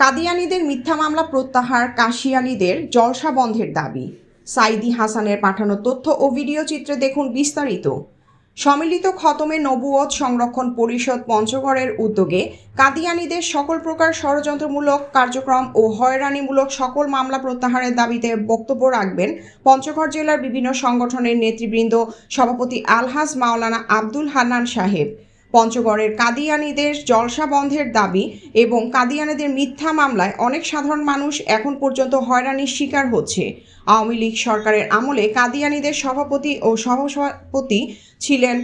কাদিয়ানিদের মিথ্যা মামলা প্রত্যাহার কাশিয়ানিদের জলসা বন্ধের দাবি। সাইদি হাসানের পাঠানো তথ্য ও ভিডিও চিত্রে দেখুন বিস্তারিত। সম্মিলিত খতমে নবুয়ত সংরক্ষণ পরিষদ পঞ্চগড়ের উদ্যোগে কাদিয়ানিদের সকল প্রকার ষড়যন্ত্রমূলক কার্যক্রম ও হয়রানিমূলক সকল মামলা প্রত্যাহারের দাবিতে বক্তব্য রাখবেন পঞ্চগড় জেলার বিভিন্ন সংগঠনের নেতৃবৃন্দ, সভাপতি আলহাজ মাওলানা আব্দুল হান্নান সাহেব। পঞ্চগড়ের কাদিয়ানিদের জলসা বন্ধের দাবি এবং কাদিয়ানিদের মিথ্যা মামলায় অনেক সাধারণ মানুষ এখন পর্যন্ত হয়রানির শিকার হচ্ছে। আওয়ামী লীগ সরকারের আমলে কাদিয়ানিদের সভাপতি ও সহসভাপতি ছিলেন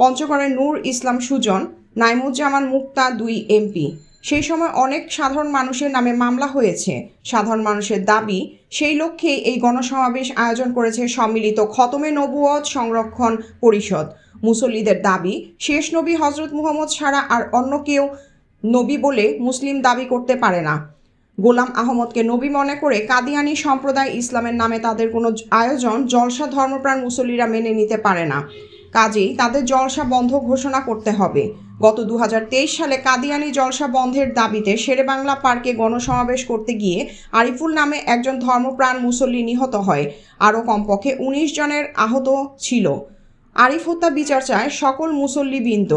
পঞ্চগড়ের নূর ইসলাম সুজন, নাইমুজ্জামান মুক্তা দুই এমপি। সেই সময় অনেক সাধারণ মানুষের নামে মামলা হয়েছে। সাধারণ মানুষের দাবি, সেই লক্ষ্যে এই গণসমাবেশ আয়োজন করেছে সম্মিলিত খতমে নবুয়ত সংরক্ষণ পরিষদ। মুসল্লিদের দাবি, শেষ নবী হজরত মুহম্মদ ছাড়া আর অন্য কেউ নবী বলে মুসলিম দাবি করতে পারে না। গোলাম আহমদকে নবী মনে করে কাদিয়ানি সম্প্রদায় ইসলামের নামে তাদের কোনো আয়োজন জলসা ধর্মপ্রাণ মুসল্লিরা মেনে নিতে পারে না। কাজেই তাদের জলসা বন্ধ ঘোষণা করতে হবে। গত দু হাজার তেইশ সালে কাদিয়ানি জলসা বন্ধের দাবিতে শেরেবাংলা পার্কে গণসমাবেশ করতে গিয়ে আরিফুল নামে একজন ধর্মপ্রাণ মুসল্লি নিহত হয়। আরও কমপক্ষে উনিশ জনের আহত ছিল। আরিফ হত্যা বিচার চায় সকল মুসল্লিবৃন্দ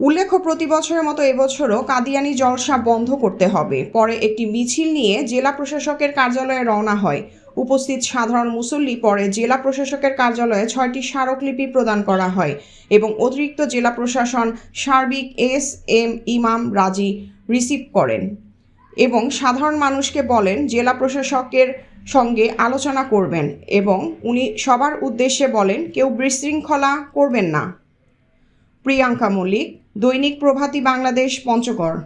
উল্লেখ্য, প্রতি বছরের মতো এবছরও কাদিয়ানি জলসা বন্ধ করতে হবে। পরে একটি মিছিল নিয়ে জেলা প্রশাসকের কার্যালয়ে রওনা হয়। উপস্থিত সাধারণ মুসল্লি পরে জেলা প্রশাসকের কার্যালয়ে ছয়টি স্মারকলিপি প্রদান করা হয় এবং অতিরিক্ত জেলা প্রশাসন সার্বিক এস এম ইমাম রাজি রিসিভ করেন এবং সাধারণ মানুষকে বলেন, জেলা প্রশাসকের সঙ্গে আলোচনা করবেন এবং উনি সবার উদ্দেশ্যে বলেন, কেউ বিশৃঙ্খলা করবেন না। প্রিয়াঙ্কা মল্লিক, দৈনিক প্রভাতী বাংলাদেশ, পঞ্চগড়।